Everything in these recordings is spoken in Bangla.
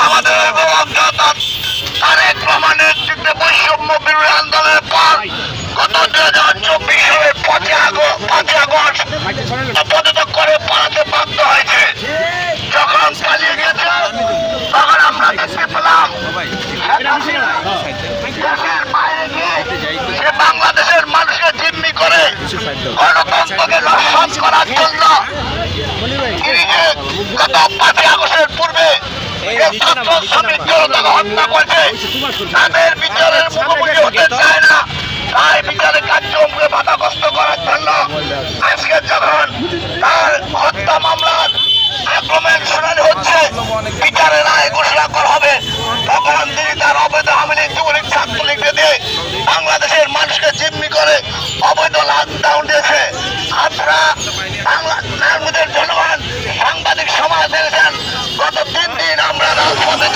আমাদের তারেক রহমানের বৈষম্য বিরোধী আন্দোলনের পর গত দুই হাজার চব্বিশ সালে পাঁচই আগস্ট করে পালাতে বাধ্য হয়। জনতাকে হত্যা করেছে। তাদের বিচারের বাংলাদেশের মানুষকে জিম্মি করে অবৈধ লকডাউন দিয়েছে। আপনারা বাংলা নাগরিকদের জনগণ সাংবাদিক সমাজ দেখেছেন গত তিন দিন আমরা রাজপথে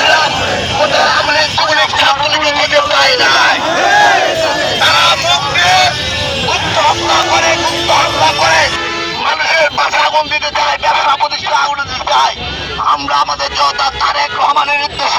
আগুন দিতে চায় ব্যবসা প্রতিষ্ঠান আগুন দিতে চাই আমরা আমাদের যোদ্ধা তারেক রহমানের নির্দেশে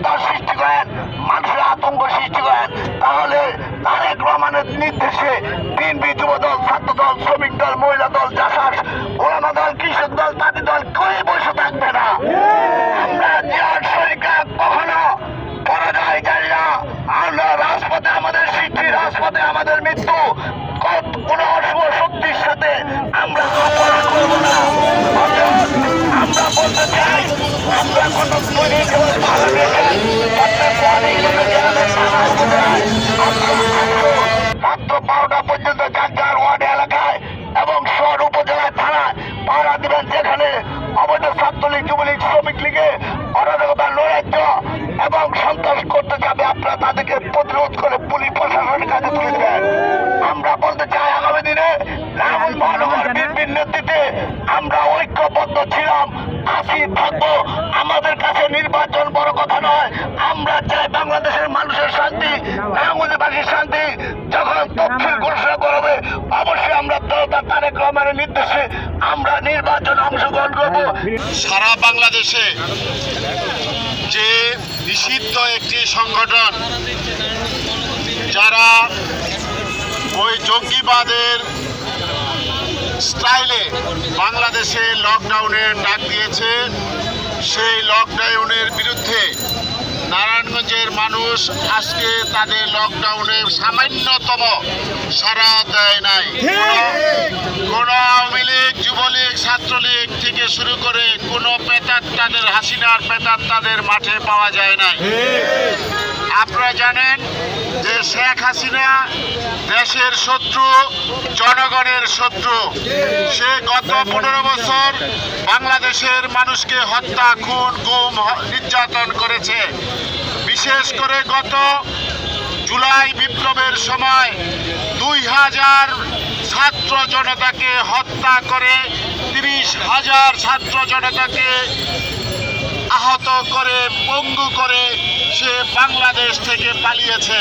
সন্ত্রাস সৃষ্টি করেন, মানুষের আতঙ্ক সৃষ্টি করেন, তাহলে তারেক রহমানের নির্দেশে বিএনপি যুব দল ছাত্র দল শ্রমিক দল, মহিলা দল চাষাস ওলামা দল, কৃষক দল, তাঁতি দল কই বসে থাকবে না। আমরা জিয়ার শরীরকে কখনো পরাজয় জানি না। আমরা রাজপথে আমাদের সৃষ্টি রাজপথে আমাদের মৃত্যু। কোনো অশুভ শক্তির সাথে আমরা অপরাধ করব না। আমরা বলতে চাই, আমরা কোনো তৈরি ভালো প্রতিরোধ করে পুলিশ প্রশাসনের কাছে তুলে দেবেন। আমরা বলতে চাই আগামী দিনে রাহুল মহানগর বিএনপির নেতৃত্বে আমরা সারা বাংলাদেশে যে নিষিদ্ধ একটি সংগঠন, যারা ওই জঙ্গিবাদের স্টাইলে বাংলাদেশে লকডাউনের ডাক দিয়েছে, সেই লকডাউনের বিরুদ্ধে নারায়ণগঞ্জের মানুষ আজকে তাদের লকডাউনে সামান্যতম সারা দেয় নাই। কোন আওয়ামী লীগ, যুবলীগ, ছাত্রলীগ থেকে শুরু করে কোনো পেতার তাদের, হাসিনার পেতার তাদের মাঠে পাওয়া যায় নাই। আপনারা জানেন যে শেখ হাসিনা দেশের শত্রু, জনগণের শত্রু। সে গত পনেরো বছর বাংলাদেশের মানুষকে হত্যা, খুন, গুম নির্যাতন করেছে। বিশেষ করে গত জুলাই বিপ্লবের সময় দুই হাজার ছাত্র জনতাকে হত্যা করে তিরিশ হাজার ছাত্র জনতাকে করে পঙ্গু করে সে বাংলাদেশ থেকে পালিয়েছে।